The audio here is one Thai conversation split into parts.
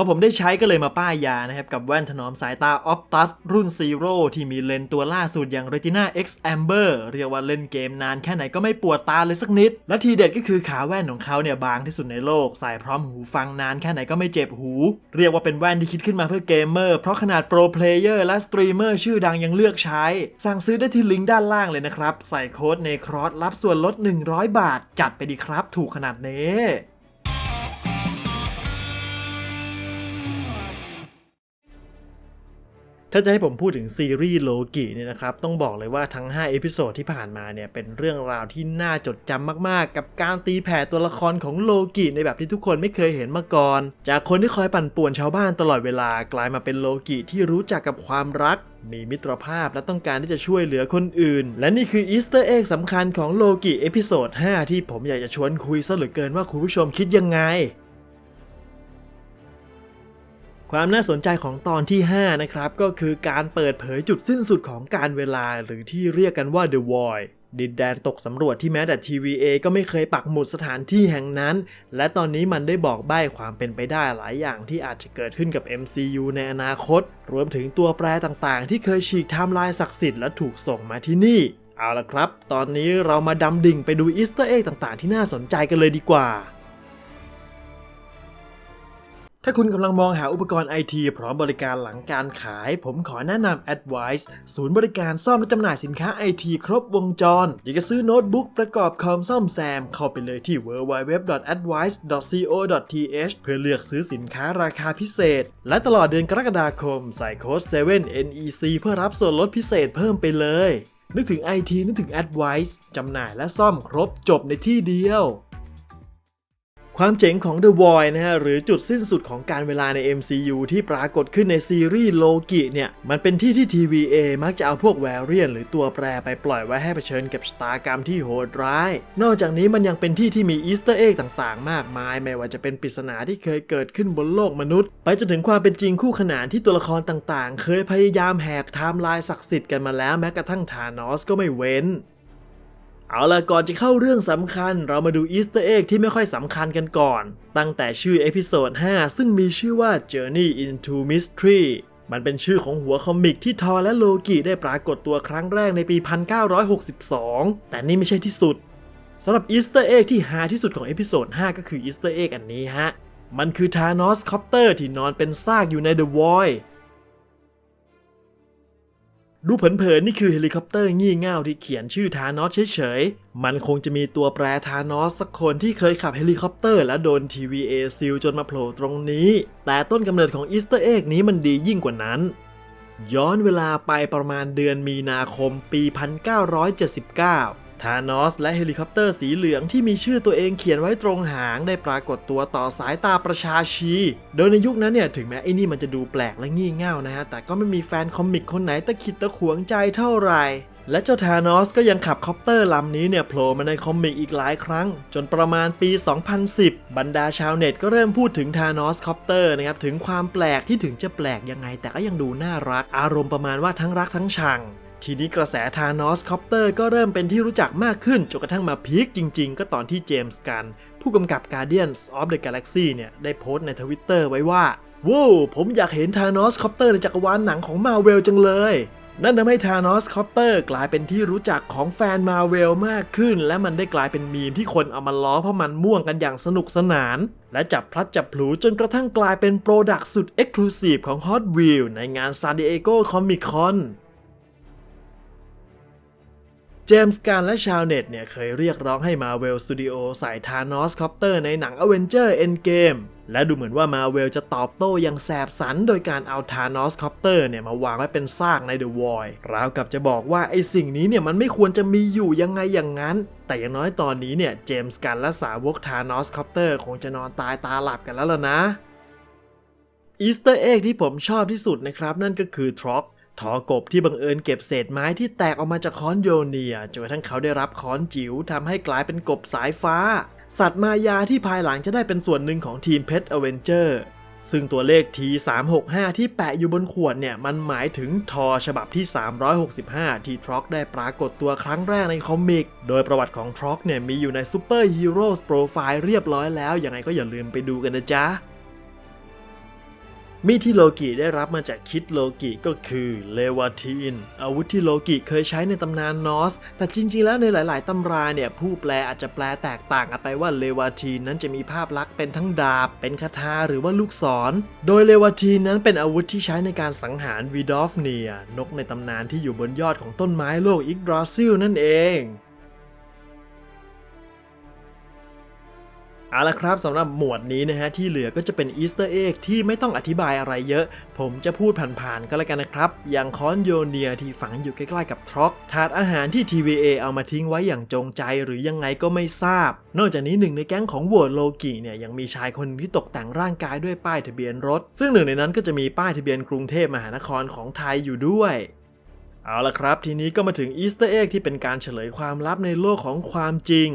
พอผมได้ใช้ก็เลยมาป้ายยานะครับ กับแว่นถนอมสายตา Optus รุ่น Zero ที่มีเลนตัวล่าสุดอย่าง Retina X Amber เรียกว่าเล่นเกมนานแค่ไหนก็ไม่ปวดตาเลยสักนิด และทีเด็ดก็คือขาแว่นของเขาเนี่ยบางที่สุดในโลก ใส่พร้อมหูฟังนานแค่ไหนก็ไม่เจ็บหู เรียกว่าเป็นแว่นที่คิดขึ้นมาเพื่อเกมเมอร์เพราะขนาดโปรเพลเยอร์และสตรีมเมอร์ชื่อดังยังเลือกใช้ สั่งซื้อได้ที่ลิงก์ด้านล่างเลยนะครับ ใส่โค้ดในครอสรับส่วนลด 100 บาท จัดไปดีครับ ถูกขนาดนี้ ถ้าจะให้ผมพูดถึงซีรีส์โลกิเนี่ยนะครับ ต้องบอกเลยว่าทั้ง 5 เอพิโซดที่ผ่านมาเนี่ย เป็นเรื่องราวที่น่าจดจำมากๆ กับการตีแผ่ตัวละครของโลกิในแบบที่ทุกคนไม่เคยเห็นมาก่อน จากคนที่คอยปั่นป่วนชาวบ้านตลอดเวลากลายมาเป็นโลกิที่รู้จักกับความรัก มีมิตรภาพและต้องการที่จะช่วยเหลือคนอื่น และนี่คืออีสเตอร์เอ็กสำคัญของโลกิเอพิโซด5ที่ผมอยากจะชวนคุยซะเหลือเกินว่าคุณผู้ชมคิดยังไง ความน่าสนใจของตอนที่ 5 นะครับ ก็คือการเปิดเผยจุดสิ้นสุดของการเวลาหรือที่เรียกกันว่า The Void ดินแดนตกสำรวจที่แม้แต่ TVA ก็ไม่เคยปักหมุดสถานที่แห่งนั้น และตอนนี้มันได้บอกใบ้ความเป็นไปได้หลายอย่างที่อาจจะเกิดขึ้นกับ MCU ในอนาคต รวมถึงตัวแปรต่างๆ ที่เคยฉีกไทม์ไลน์ศักดิ์สิทธิ์และถูกส่งมาที่นี่ เอาละครับ ตอนนี้เรามาดำดิ่งไปดูอีสเตอร์เอ็กต่างๆ ที่น่าสนใจกันเลยดีกว่า ถ้าคุณกำลังมองหาอุปกรณ์ไอทีพร้อมบริการหลังการขาย ผมขอแนะนำ Advice ศูนย์บริการซ่อมและจำหน่ายสินค้าไอทีครบวงจร อยากจะซื้อโน้ตบุ๊กประกอบคอมซ่อมแซม เข้าไปเลยที่ www.advice.co.th เพื่อเลือกซื้อสินค้าราคาพิเศษ และตลอดเดือนกรกฎาคม ใส่โค้ด 7NEC เพื่อรับส่วนลดพิเศษเพิ่มไปเลย นึกถึง IT นึกถึง Advice จำหน่ายและซ่อมครบจบในที่เดียว ความเจ๋งของ The Void นะฮะหรือจุดสิ้นสุดของการเวลาใน MCU ที่ปรากฏขึ้นในซีรีส์โลกิเนี่ยมันเป็นที่ที่ TVA มักจะเอาพวกแวรเรียนหรือตัวแปรไปปล่อยไว้ให้เผชิญกับชะตากรรมที่โหดร้าย นอกจากนี้มันยังเป็นที่ที่มีอีสเตอร์เอ็กต่างๆ มากมาย ไม่ว่าจะเป็นปริศนาที่เคยเกิดขึ้นบนโลกมนุษย์ ไปจนถึงความเป็นจริงคู่ขนานที่ตัวละครต่างๆ เคยพยายามแหกไทม์ไลน์ศักดิ์สิทธิ์กันมาแล้วแม้กระทั่งธานอสก็ไม่เว้น เอาละก่อนจะเข้าเรื่องสำคัญ เรามาดูอีสเตอร์เอ็กที่ไม่ค่อยสำคัญกันก่อน ตั้งแต่ชื่อเอพิโซด 5 ซึ่งมีชื่อว่า Journey into Mystery มันเป็นชื่อของหัวคอมิกที่ทอและโลกิได้ปรากฏตัวครั้งแรกในปี 1962 แต่นี่ไม่ใช่ที่สุดสำหรับอีสเตอร์เอ็กที่หาที่สุดของเอพิโซด 5 ก็คืออีสเตอร์เอ็กอันนี้ฮะ มันคือธานอสคอปเตอร์ที่นอนเป็นซากอยู่ใน The Void ดูเผินๆนี่คือเฮลิคอปเตอร์งี่เง่าที่เขียนชื่อธานอสเฉยๆ มันคงจะมีตัวแปรธานอสสักคนที่เคยขับเฮลิคอปเตอร์และโดน TVA ซิลจนมาโผล่ตรงนี้ แต่ต้นกำเนิดของอีสเตอร์เอ็กนี้มันดียิ่งกว่านั้น ย้อนเวลาไปประมาณเดือนมีนาคมปี 1979 ธานอสและเฮลิคอปเตอร์สีเหลืองที่มีชื่อตัวเองเขียนไว้ตรงหางได้ปรากฏตัวต่อสายตาประชาชี โดยในยุคนั้นเนี่ยถึงแม้ไอ้นี่มันจะดูแปลกและงี่เง่านะฮะ แต่ก็ไม่มีแฟนคอมิกคนไหนตะขิดตะขวงใจเท่าไหร่ และเจ้าธานอสก็ยังขับคอปเตอร์ลำนี้เนี่ยโผล่มาในคอมิกอีกหลายครั้ง จนประมาณปี 2010 บรรดาชาวเน็ตก็เริ่มพูดถึงธานอสคอปเตอร์นะครับถึงความแปลกที่ถึงจะแปลกยังไง แต่ก็ยังดูน่ารักอารมณ์ประมาณว่าทั้งรักทั้งชัง ทีนี้กระแสธานอสคอปเตอร์ก็เริ่มเป็นที่รู้จักมากขึ้นจนกระทั่งมาพีคจริง ๆ ก็ตอนที่เจมส์กัน ผู้กำกับ Guardians of the Galaxy เนี่ยได้โพสต์ในทวิตเตอร์ไว้ว่าว้าวผมอยากเห็นธานอสคอปเตอร์ในจักรวาลหนังของมาเวลจังเลย นั่นทำให้ธานอสคอปเตอร์กลายเป็นที่รู้จักของแฟนมาเวลมากขึ้น และมันได้กลายเป็นมีมที่คนเอามาล้อเพราะมันม่วงกันอย่างสนุกสนาน และจับพลัดจับผลูจนกระทั่งกลายเป็นโปรดักต์สุดเอ็กซ์คลูซีฟของ Hot w h e e l ในงาน San Diego Comic Con จมส์การและชาวเน็ตเนี่ยเคยเรียกร้องให้ Marvel Studio ใส่ธานอสคอปเตอร์ในหนัง Avenger Endgame และดูเหมือนว่า Marvel จะตอบโต้อย่างแสบสันโดยการเอาธานอสคอปเตอร์เนี่ยมาวางไว้เป็นซากใน The Void ราวกับจะบอกว่าไอ้สิ่งนี้เนี่ยมันไม่ควรจะมีอยู่ยังไงอย่างนั้น แต่อย่างน้อยตอนนี้เนี่ยเจมส์กันและสาวกธานอสคอปเตอร์คงจะนอนตายตาหลับกันแล้วล่ะนะอีสเตอร์เอ็กที่ผมชอบที่สุดนะครับนั่นก็คือทร็อก ทอกบที่บังเอิญเก็บเศษไม้ที่แตกออกมาจากค้อนโยเนียจนกระทั่งเขาได้รับค้อนจิ๋วทำให้กลายเป็นกบสายฟ้า สัตว์มายาที่ภายหลังจะได้เป็นส่วนหนึ่งของทีมเพชรอเวนเจอร์ซึ่งตัวเลข T365 ที่แปะอยู่บนขวดเนี่ย มันหมายถึงทอฉบับที่ 365 ที่ทร็อกได้ปรากฏตัวครั้งแรกในคอมิก โดยประวัติของทร็อกเนี่ย มีอยู่ในซูเปอร์ฮีโร่โปรไฟล์เรียบร้อยแล้ว ยังไงก็อย่าลืมไปดูกันนะจ๊ะ มีดที่โลกิได้รับมาจากคิดโลกิก็คือเลวาทีน อาวุธที่โลกิเคยใช้ในตำนานนอส แต่จริงๆ แล้วในหลาย ๆ ตำราเนี่ยผู้แปลอาจจะแปลแตกต่างกันไปว่าเลวาทีนนั้นจะมีภาพลักษณ์เป็นทั้งดาบ เป็นคาถาหรือว่าลูกศร โดยเลวาทีนนั้นเป็นอาวุธที่ใช้ในการสังหารวีดอฟเนียนกในตำนานที่อยู่บนยอดของต้นไม้โลกอิกดราซิลนั่นเอง เอาละครับสำหรับหมวดนี้นะฮะที่เหลือก็จะเป็นอีสเตอร์เอ็กที่ไม่ต้องอธิบายอะไรเยอะ ผมจะพูดผ่านๆก็แล้วกันนะครับ อย่างคอนโยเนียที่ฝังอยู่ใกล้ๆกับทร็อก ถาดอาหารที่ TVA เอามาทิ้งไว้อย่างจงใจหรือยังไงก็ไม่ทราบ นอกจากนี้หนึ่งในแก๊งของวอร์โลกิเนี่ยยังมีชายคนที่ตกแต่งร่างกายด้วยป้ายทะเบียนรถ ซึ่งหนึ่งในนั้นก็จะมีป้ายทะเบียนกรุงเทพมหานครของไทยอยู่ด้วยเอาละครับ ทีนี้ก็มาถึงอีสเตอร์เอ็กที่เป็นการเฉลยความลับในโลกของความจริง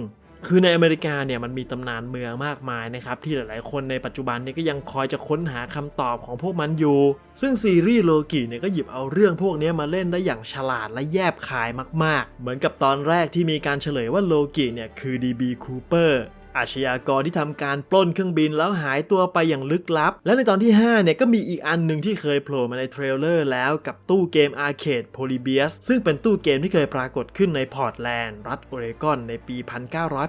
คือในอเมริกาเนี่ยมันมีตำนานเมืองมากมายนะครับที่หลายๆ คนในปัจจุบันเนี่ยก็ยังคอยจะค้นหาคำตอบของพวกมันอยู่ ซึ่งซีรีส์โลกิเนี่ยก็หยิบเอาเรื่องพวกนี้มาเล่นได้อย่างฉลาดและแยบคายมากๆ เหมือนกับตอนแรกที่มีการเฉลยว่าโลกิเนี่ยคือดีบีคูเปอร์ อาชญากรที่ทำการปล้นเครื่องบินแล้วหายตัวไปอย่างลึกลับ และในตอนที่ 5 เนี่ยก็มีอีกอันหนึ่งที่เคยโผล่มาในเทรลเลอร์แล้วกับตู้เกมอาร์เคดโพลิเบียสซึ่งเป็นตู้เกมที่เคยปรากฏขึ้นในพอร์ตแลนด์ รัฐโอเรกอนในปี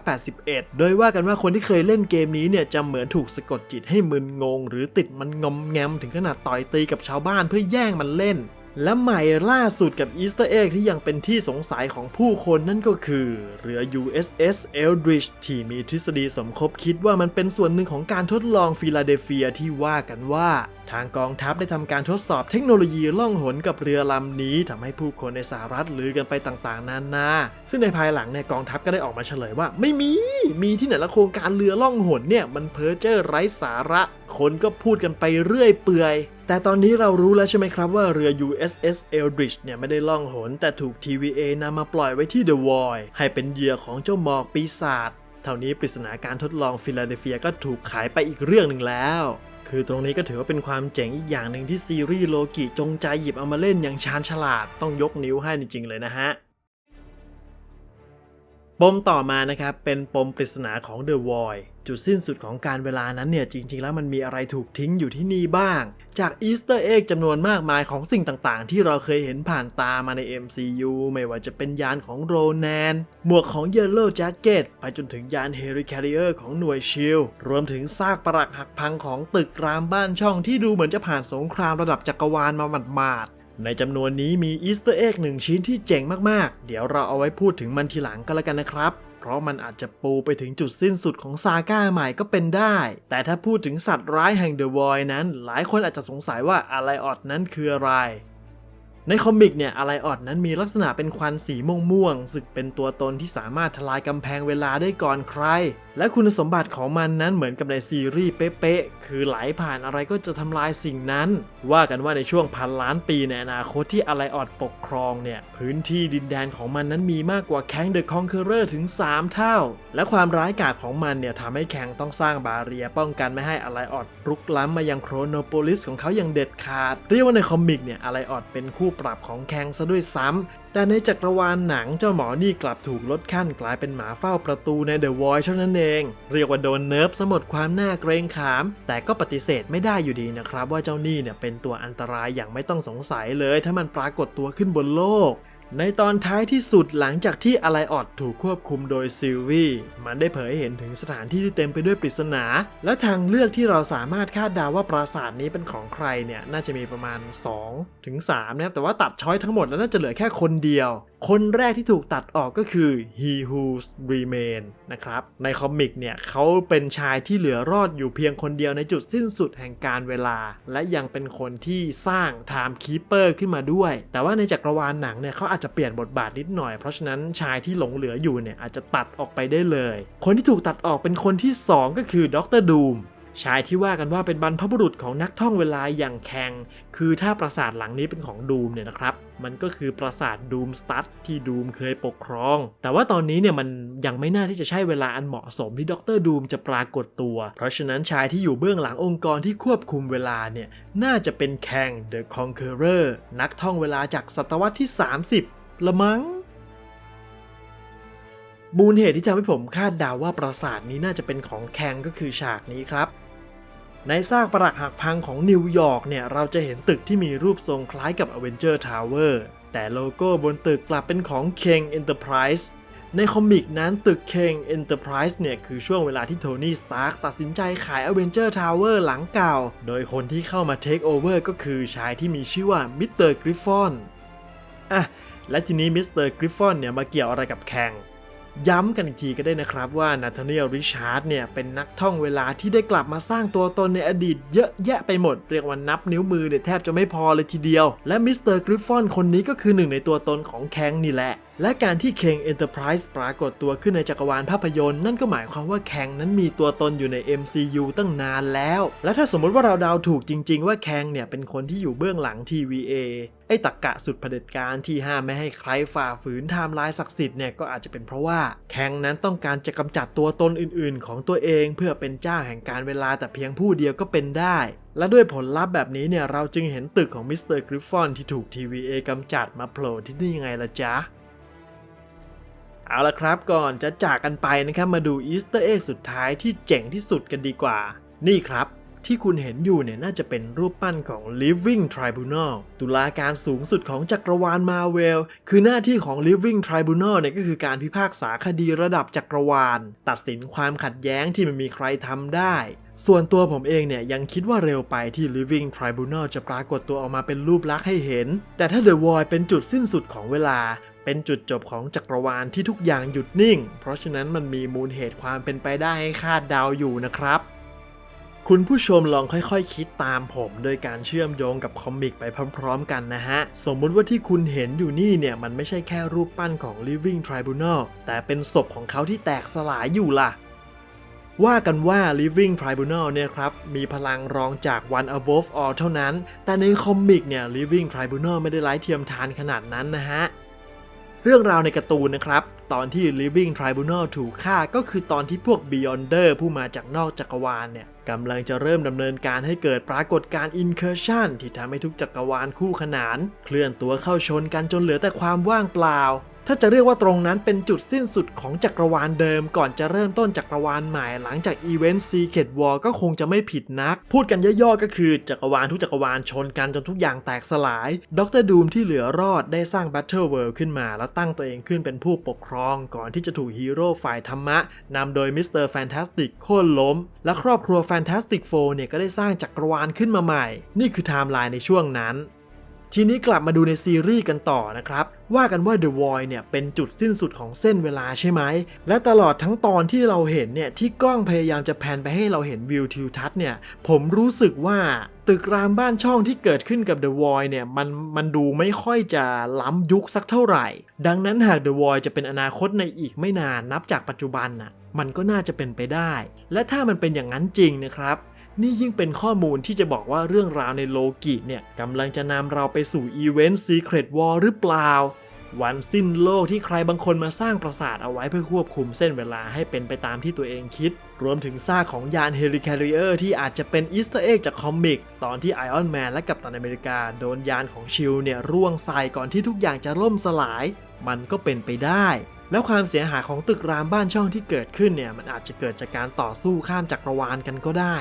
1981 โดยว่ากันว่าคนที่เคยเล่นเกมนี้เนี่ยจะเหมือนถูกสะกดจิตให้มึนงง หรือติดมันงอมแงมถึงขนาดต่อยตีกับชาวบ้านเพื่อแย่งมันเล่น และใหม่ล่าสุดกับอีสเตอร์เอ็กที่ยังเป็นที่สงสัยของผู้คนนั่นก็คือ เรือ USS Eldridge ที่มีทฤษฎีสมคบคิดว่ามันเป็นส่วนหนึ่งของการทดลองฟิลาเดลเฟียที่ว่ากันว่า ทางกองทัพได้ทำการทดสอบเทคโนโลยีล่องหนกับเรือลำนี้ทำให้ผู้คนในสหรัฐลือกันไปต่างๆ นานา ซึ่งในภายหลังเนี่ยกองทัพก็ได้ออกมาเฉลยว่า ไม่มี มีที่ไหนละโครงการเรือล่องหนเนี่ยมันเพ้อเจ้อไร้สาระ คนก็พูดกันไปเรื่อยเปื่อย แต่ตอนนี้เรารู้แล้วใช่ไหมครับว่าเรือ USS Eldridge เนี่ยไม่ได้ล่องหน แต่ถูก TVA นำมาปล่อยไว้ที่ The Void ให้เป็นเหยื่อของเจ้าหมอกปีศาจเท่านี้ปริศนาการทดลองฟิลาเดลเฟียก็ถูกขายไปอีกเรื่องหนึ่งแล้ว คือตรงนี้ก็ถือว่าเป็นความเจ๋งอีกอย่างหนึ่งที่ซีรีส์โลกิจงใจหยิบเอามาเล่นอย่างชาญฉลาดต้องยกนิ้วให้จริงๆเลยนะฮะ ปมต่อมานะครับเป็นปมปริศนาของ The Void จุดสิ้นสุดของการเวลานั้นเนี่ยจริง ๆ แล้วมันมีอะไรถูกทิ้งอยู่ที่นี่บ้าง จากอีสเตอร์เอ็กจำนวนมากมายของสิ่งต่างๆ ที่เราเคยเห็นผ่านตามาใน MCU ไม่ว่าจะเป็นยานของโรแนน หมวกของ Yellow Jacket ไปจนถึงยาน Helicarrier ของหน่วยชิลรวมถึงซากปรักหักพังของตึกรามบ้านช่องที่ดูเหมือนจะผ่านสงครามระดับจักรวาลมาหมาดๆ ในจำนวนนี้มีอีสเตอร์เอ็กหนึ่งชิ้นที่เจ๋งมากๆ เดี๋ยวเราเอาไว้พูดถึงมันทีหลังก็แล้วกันนะครับ เพราะมันอาจจะปูไปถึงจุดสิ้นสุดของซาก้าใหม่ก็เป็นได้ แต่ถ้าพูดถึงสัตว์ร้ายแห่งเดอะวอยนั้น หลายคนอาจจะสงสัยว่าอะไรออดนั้นคืออะไร ในคอมิกเนี่ยอะไรออดนั้นมีลักษณะเป็นควันสีม่วงๆสึกเป็นตัวตนที่สามารถทลายกำแพงเวลาได้ก่อนใคร และคุณสมบัติของมันนั้นเหมือนกับในซีรีส์เป๊ะๆ คือไหลผ่านอะไรก็จะทำลายสิ่งนั้น ว่ากันว่าในช่วงพันล้านปีในอนาคตที่อะไรออดปกครองเนี่ย พื้นที่ดินแดนของมันนั้นมีมากกว่าแคงเดอะคอนเคอร์เรอร์ถึง 3 เท่า และความร้ายกาจของมันเนี่ยทำให้แคงต้องสร้างบาเรียป้องกันไม่ให้อะไรออดรุกล้ำมายังโครโนโปลิสของเขาอย่างเด็ดขาด เรียกว่าในคอมิกเนี่ยอะไรออดเป็นคู่ปรับของแคงซะด้วยซ้ำ แต่ในจักรวาลหนังเจ้าหมอนี่กลับถูกลดขั้นกลายเป็นหมาเฝ้าประตูใน The Void เท่านั้นเอง เรียกว่าโดนเนิร์ฟสมดความน่าเกรงขาม แต่ก็ปฏิเสธไม่ได้อยู่ดีนะครับ ว่าเจ้านี่เนี่ยเป็นตัวอันตรายอย่างไม่ต้องสงสัยเลย ถ้ามันปรากฏตัวขึ้นบนโลก ในตอนท้ายที่สุดหลังจากที่อะไรออดถูกควบคุมโดยซิลวี่มันได้เผยให้เห็นถึงสถานที่ที่เต็มไปด้วยปริศนา และทางเลือกที่เราสามารถคาดเดาว่าปราสาทนี้เป็นของใครเนี่ยน่าจะมีประมาณ 2 ถึง3นะครับแต่ว่าตัดช้อยทั้งหมดแล้วน่าจะเหลือแค่คนเดียว คนแรกที่ถูกตัดออกก็คือ He Who Remain นะครับ ในคอมิกเนี่ยเขาเป็นชายที่เหลือรอดอยู่เพียงคนเดียวในจุดสิ้นสุดแห่งการเวลา และยังเป็นคนที่สร้าง Time Keeper ขึ้นมาด้วย แต่ว่าในจักรวาลหนังเนี่ยเขาอาจจะเปลี่ยนบทบาทนิดหน่อย เพราะฉะนั้นชายที่หลงเหลืออยู่เนี่ยอาจจะตัดออกไปได้เลย คนที่ถูกตัดออกเป็นคนที่สองก็คือดรดูม ชายที่ว่ากันว่าเป็นบรรพบุรุษของนักท่องเวลาอย่างแคงคือถ้าปราสาทหลังนี้เป็นของดูมเนี่ยนะครับ มันก็คือปราสาทดูมสตัดที่ดูมเคยปกครอง แต่ว่าตอนนี้เนี่ยมันยังไม่น่าที่จะใช่เวลาอันเหมาะสมที่ดรดูมจะปรากฏตัว เพราะฉะนั้นชายที่อยู่เบื้องหลังองค์กรที่ควบคุมเวลาเนี่ยน่าจะเป็นแคง The Conqueror นักท่องเวลาจากศตวรรษที่ 30 ละมั้งมูลเหตุที่ทำให้ผมคาดเดาว่าปราสาทนี้น่าจะเป็นของแคงก็คือฉากนี้ครับ ในซากปรักหักพังของนิวยอร์กเนี่ยเราจะเห็นตึกที่มีรูปทรงคล้ายกับ Avenger Tower แต่โลโก้บนตึกกลับเป็นของ Kang Enterprise ในคอมิกนั้นตึก Kang Enterprise เนี่ยคือช่วงเวลาที่โทนี่ สตาร์กตัดสินใจขาย Avenger Tower หลังเก่า โดยคนที่เข้ามา Take Over ก็คือชายที่มีชื่อว่ามิสเตอร์กริฟฟอนอะและทีนี้มิสเตอร์กริฟฟอนเนี่ยมาเกี่ยวอะไรกับแคง ย้ำกันอีกทีก็ได้นะครับว่านาธานียลริชาร์ดเนี่ยเป็นนักท่องเวลาที่ได้กลับมาสร้างตัวตนในอดีตเยอะแยะไปหมด เรียกว่านับนิ้วมือเนี่ยแทบจะไม่พอเลยทีเดียว และมิสเตอร์กริฟฟอนคนนี้ก็คือหนึ่งในตัวตนของแคงนี่แหละและการที่เคงเอ็นเตอร์ไพรส์ปรากฏตัวขึ้นในจักรวาลภาพยนตร์นั่นก็หมายความว่าแคงนั้นมีตัวตนอยู่ใน MCU ตั้งนานแล้ว และถ้าสมมติว่าเราเดาถูกจริง ๆ ว่าแคงเนี่ยเป็นคนที่อยู่เบื้องหลัง TVA ไอ้ตักกะสุดเผด็จการที่ห้ามไม่ให้ใครฝ่าฝืนไทม์ไลน์ศักดิ์สิทธิ์เนี่ยก็อาจจะเป็นเพราะว่าแคงนั้นต้องการจะกำจัดตัวตนอื่น ๆ ของตัวเอง เพื่อเป็นเจ้าแห่งการเวลาแต่เพียงผู้เดียวก็เป็นได้ และด้วยผลลัพธ์แบบนี้เนี่ยเราจึงเห็นตึกของมิสเตอร์กริฟฟอนที่ถูก TVA กำจัดมาโผล่ที่นี่ยังไงล่ะจ๊ะ เอาละครับก่อนจะจากกันไปนะครับมาดูอีสเตอร์เอ็กสุดท้ายที่เจ๋งที่สุดกันดีกว่า นี่ครับที่คุณเห็นอยู่เนี่ยน่าจะเป็นรูปปั้นของ Living Tribunal ตุลาการสูงสุดของจักรวาลมาเวล คือหน้าที่ของ Living Tribunal เนี่ยก็คือการพิพากษาคดีระดับจักรวาล ตัดสินความขัดแย้งที่ไม่มีใครทำได้ ส่วนตัวผมเองเนี่ยยังคิดว่าเร็วไปที่ Living Tribunal จะปรากฏตัวออกมาเป็นรูปลักษณ์ให้เห็น แต่ถ้า The Void เป็นจุดสิ้นสุดของเวลา เป็นจุดจบของจักรวาลที่ทุกอย่างหยุดนิ่ง เพราะฉะนั้นมันมีมูลเหตุความเป็นไปได้ให้คาดเดาอยู่นะครับ คุณผู้ชมลองค่อยๆคคิดตามผมโดยการเชื่อมโยงกับคอมิกไปพร้อมๆกันนะฮะ สมมุติว่าที่คุณเห็นอยู่นี่เนี่ยมันไม่ใช่แค่รูปปั้นของ Living Tribunal แต่เป็นศพของเขาที่แตกสลายอยู่ล่ะว่ากันว่า Living Tribunal เนี่ยครับ มีพลังรองจาก One Above All เท่านั้น แต่ในคอมิกเนี่ย Living Tribunal ไม่ได้ไร้เทียมทานขนาดนั้นนะฮะ เรื่องราวในการ์ตูนนะครับ ตอนที่ Living Tribunal ถูกฆ่าก็คือตอนที่พวก Beyonder ผู้มาจากนอกจักรวาลเนี่ยกำลังจะเริ่มดำเนินการให้เกิดปรากฏการณ์ Incursion ที่ทำให้ทุกจักรวาลคู่ขนาน เคลื่อนตัวเข้าชนกันจนเหลือแต่ความว่างเปล่า ถ้าจะเรียกว่าตรงนั้นเป็นจุดสิ้นสุดของจักรวาลเดิม ก่อนจะเริ่มต้นจักรวาลใหม่หลังจากอีเวนต์ Secret War ก็คงจะไม่ผิดนัก พูดกันย่อๆก็คือจักรวาลทุกจักรวาลชนกันจนทุกอย่างแตกสลายดรดูมที่เหลือรอดได้สร้าง Battle World ขึ้นมา แล้วตั้งตัวเองขึ้นเป็นผู้ปกครองก่อนที่จะถูกฮีโร่ฝ่ายธรรมะนำโดยมิสเตอร์แฟนตาสติกโค่นล้ม และครอบครัวแฟนตาสติกโฟเนี่ยก็ได้สร้างจักรวาลขึ้นมาใหม่ นี่คือไทม์ไลน์ในช่วงนั้น ทีนี้กลับมาดูในซีรีส์กันต่อนะครับ ว่ากันว่า The Void เนี่ยเป็นจุดสิ้นสุดของเส้นเวลาใช่ไหม และตลอดทั้งตอนที่เราเห็นเนี่ยที่กล้องพยายามจะแพนไปให้เราเห็นวิวทิวทัศน์เนี่ยผมรู้สึกว่าตึกรามบ้านช่องที่เกิดขึ้นกับ The Void เนี่ยมันมันดูไม่ค่อยจะล้ำยุคสักเท่าไหร่ ดังนั้นหาก The Void จะเป็นอนาคตในอีกไม่นานนับจากปัจจุบันน่ะมันก็น่าจะเป็นไปได้ และถ้ามันเป็นอย่างนั้นจริงนะครับ นี่ยิ่งเป็นข้อมูลที่จะบอกว่าเรื่องราวในโลกิเนี่ยกำลังจะนำเราไปสู่อีเวนต์ Secret War หรือเปล่า วันสิ้นโลกที่ใครบางคนมาสร้างปราสาทเอาไว้เพื่อควบคุมเส้นเวลาให้เป็นไปตามที่ตัวเองคิด รวมถึงซากของยานเฮลิค a ริเออร์ที่อาจจะเป็นอีสเตอร์เอ็กจากคอมิก ตอนที่ไอออนแมนและกัปตันอเมริกาโดนยานของชิลเนี่ยร่วงใส่ก่อนที่ทุกอย่างจะล่มสลาย มันก็เป็นไปได้แล้วความเสียหายของตึกรามบ้านช่องที่เกิดขึ้นเนี่ยมันอาจจะเกิดจากการต่อสู้ข้ามจักรวาลกันก็ได้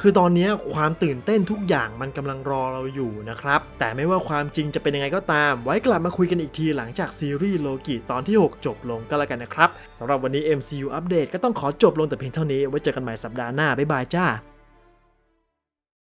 คือตอนนี้ความตื่นเต้นทุกอย่างมันกำลังรอเราอยู่นะครับ แต่ไม่ว่าความจริงจะเป็นยังไงก็ตาม ไว้กลับมาคุยกันอีกทีหลังจากซีรีส์โลกิตอนที่ 6 จบลงก็แล้วกันนะครับสำหรับวันนี้ MCU อัปเดตก็ต้องขอจบลงแต่เพียงเท่านี้ไว้เจอกันใหม่สัปดาห์หน้าบ๊ายบายจ้า